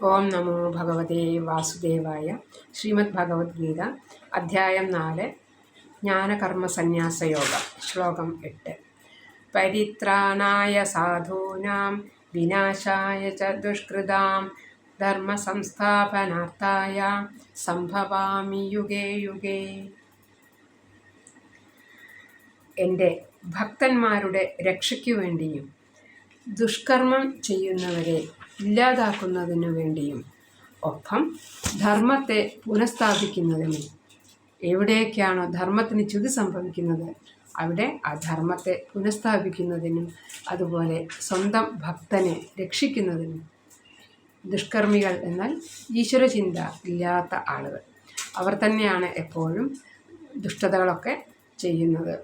ഓം നമോ ഭഗവതേ വാസുദേവായ ശ്രീമദ് ഭഗവത്ഗീത അധ്യായം നാല് ജ്ഞാനകർമ്മ സന്യാസയോഗ ശ്ലോകം എട്ട്. പരിത്രാണായ സാധൂനാം വിനാശായ ച ദുഷ്കൃതാം ധർമ്മ സംസ്ഥാപനാർത്ഥായ സംഭവാമി യുഗേ യുഗേ. എന്റെ ഭക്തന്മാരുടെ രക്ഷയ്ക്കു വേണ്ടിയും ദുഷ്കർമ്മം ചെയ്യുന്നവരെ ഇല്ലാതാക്കുന്നതിനു വേണ്ടിയും ഒപ്പം ധർമ്മത്തെ പുനഃസ്ഥാപിക്കുന്നതിനും എവിടെയൊക്കെയാണോ ധർമ്മത്തിന് ചുതി സംഭവിക്കുന്നത് അവിടെ ആ ധർമ്മത്തെ പുനഃസ്ഥാപിക്കുന്നതിനും അതുപോലെ സ്വന്തം ഭക്തനെ രക്ഷിക്കുന്നതിനും ദുഷ്കർമ്മികൾ എന്നാൽ ഈശ്വരചിന്ത ഇല്ലാത്ത ആളുകൾ. അവർ തന്നെയാണ് എപ്പോഴും ദുഷ്ടതകളൊക്കെ ചെയ്യുന്നത്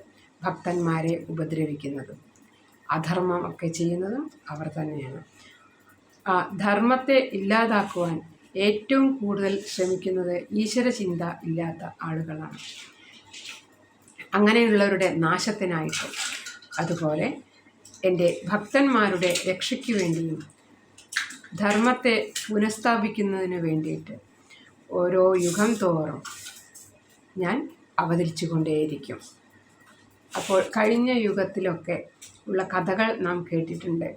ഭക്തന്മാരെ ഉപദ്രവിക്കുന്നതും അധർമ്മമൊക്കെ ചെയ്യുന്നതും അവർ തന്നെയാണ്. ധർമ്മത്തെ ഇല്ലാതാക്കുവാൻ ഏറ്റവും കൂടുതൽ ശ്രമിക്കുന്നത് ഈശ്വരചിന്ത ഇല്ലാത്ത ആളുകളാണ്. അങ്ങനെയുള്ളവരുടെ നാശത്തിനായിട്ട് അതുപോലെ എന്റെ ഭക്തന്മാരുടെ രക്ഷയ്ക്ക് വേണ്ടിയും ധർമ്മത്തെ പുനഃസ്ഥാപിക്കുന്നതിന് വേണ്ടിയിട്ട് ഓരോ യുഗം തോറും ഞാൻ അവതരിച്ചു കൊണ്ടേയിരിക്കും അപ്പോൾ കഴിഞ്ഞ യുഗത്തിലൊക്കെ ഉള്ള കഥകൾ നാം കേട്ടിട്ടുണ്ട്.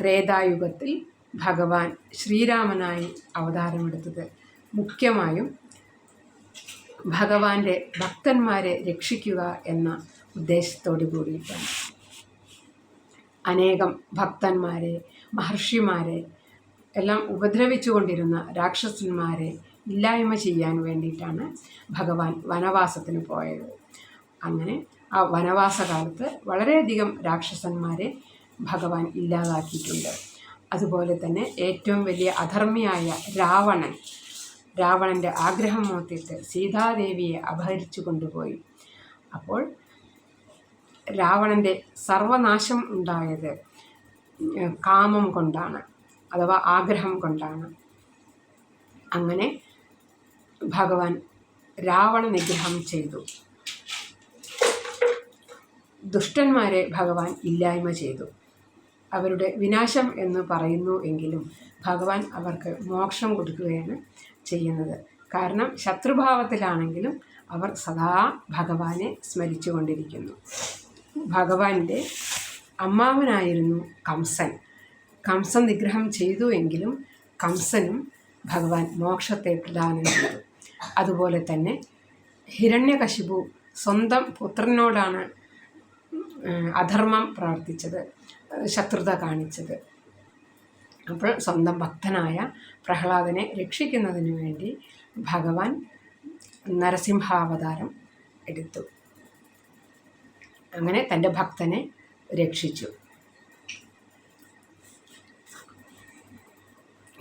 ത്രേതായുഗത്തിൽ ഭഗവാൻ ശ്രീരാമനായി അവതാരമെടുത്തത്. മുഖ്യമായും ഭഗവാന്റെ ഭക്തന്മാരെ രക്ഷിക്കുക എന്ന ഉദ്ദേശത്തോടു കൂടിയിട്ടാണ്. അനേകം ഭക്തന്മാരെ മഹർഷിമാരെ എല്ലാം ഉപദ്രവിച്ചുകൊണ്ടിരുന്ന രാക്ഷസന്മാരെ ഇല്ലായ്മ ചെയ്യാൻ വേണ്ടിയിട്ടാണ് ഭഗവാൻ വനവാസത്തിന് പോയത്. അങ്ങനെ ആ വനവാസകാലത്ത് വളരെയധികം രാക്ഷസന്മാരെ ഭഗവാൻ ഇല്ലാതാക്കിയിട്ടുണ്ട്. അതുപോലെ തന്നെ ഏറ്റവും വലിയ അധർമ്മിയായ രാവണൻ. രാവണന്റെ ആഗ്രഹം മൂത്തിട്ട് സീതാദേവിയെ അപഹരിച്ചു കൊണ്ടുപോയി. അപ്പോൾ രാവണന്റെ സർവനാശം ഉണ്ടായത് കാമം കൊണ്ടാണ് അഥവാ ആഗ്രഹം കൊണ്ടാണ്. അങ്ങനെ ഭഗവാൻ രാവണ നിഗ്രഹം ചെയ്തു. ദുഷ്ടന്മാരെ ഭഗവാൻ ഇല്ലായ്മ ചെയ്തു. അവരുടെ വിനാശം എന്ന് പറയുന്നു എങ്കിലും ഭഗവാൻ അവർക്ക് മോക്ഷം കൊടുക്കുകയാണ് ചെയ്യുന്നത്. കാരണം ശത്രുഭാവത്തിലാണെങ്കിലും അവർ സദാ ഭഗവാനെ സ്മരിച്ചു കൊണ്ടിരിക്കുന്നു ഭഗവാന്റെ അമ്മാവനായിരുന്നു കംസൻ. കംസൻ നിഗ്രഹം ചെയ്തു എങ്കിലും കംസനും ഭഗവാൻ മോക്ഷത്തെ പ്രദാനം ചെയ്തു. അതുപോലെ തന്നെ ഹിരണ്യകശിപു സ്വന്തം പുത്രനോടാണ് അധർമ്മം പ്രവർത്തിച്ചത് ശത്രുത കാണിച്ചത്. അപ്പോൾ സ്വന്തം ഭക്തനായ പ്രഹ്ലാദനെ രക്ഷിക്കുന്നതിന് വേണ്ടി ഭഗവാൻ നരസിംഹാവതാരം എടുത്തു. അങ്ങനെ തന്റെ ഭക്തനെ രക്ഷിച്ചു.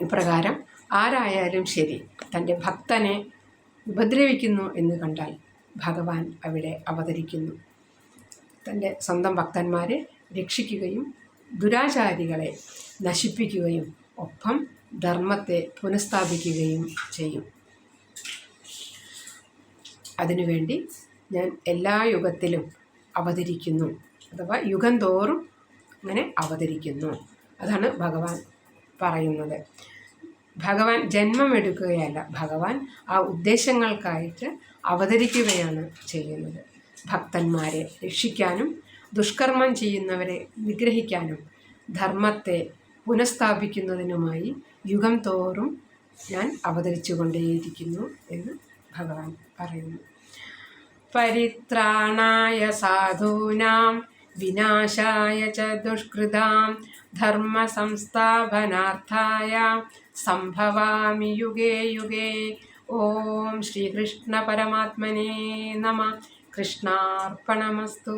ഇപ്രകാരം ആരായാലും ശരി തന്റെ ഭക്തനെ ഉപദ്രവിക്കുന്നു എന്ന് കണ്ടാൽ ഭഗവാൻ അവിടെ അവതരിക്കുന്നു. തന്റെ സ്വന്തം ഭക്തന്മാരെ രക്ഷിക്കുകയും ദുരാചാരികളെ നശിപ്പിക്കുകയും ഒപ്പം ധർമ്മത്തെ പുനഃസ്ഥാപിക്കുകയും ചെയ്യും. അതിനുവേണ്ടി ഞാൻ എല്ലാ യുഗത്തിലും അവതരിക്കുന്നു. അഥവാ യുഗം തോറും അങ്ങനെ അവതരിക്കുന്നു. അതാണ് ഭഗവാൻ പറയുന്നത്. ഭഗവാൻ ജന്മമെടുക്കുകയല്ല ഭഗവാൻ ആ ഉദ്ദേശങ്ങൾക്കായിട്ട് അവതരിക്കുകയാണ് ചെയ്യുന്നത്. ഭക്തന്മാരെ രക്ഷിക്കാനും ദുഷ്കർമ്മം ചെയ്യുന്നവരെ നിഗ്രഹിക്കാനും ധർമ്മത്തെ പുനഃസ്ഥാപിക്കുന്നതിനുമായി യുഗം തോറും ഞാൻ അവതരിച്ചു കൊണ്ടേയിരിക്കുന്നു എന്ന് ഭഗവാൻ പറയുന്നു. പരിത്രാണായ സാധൂനാം വിനാശായ ച ദുഷ്കൃതാം ധർമ്മ സംസ്ഥാപനാർത്ഥായ സംഭവാമി യുഗേ യുഗേ. ഓം ശ്രീകൃഷ്ണ പരമാത്മനേ നമ. कृष्णार्पणमस्तु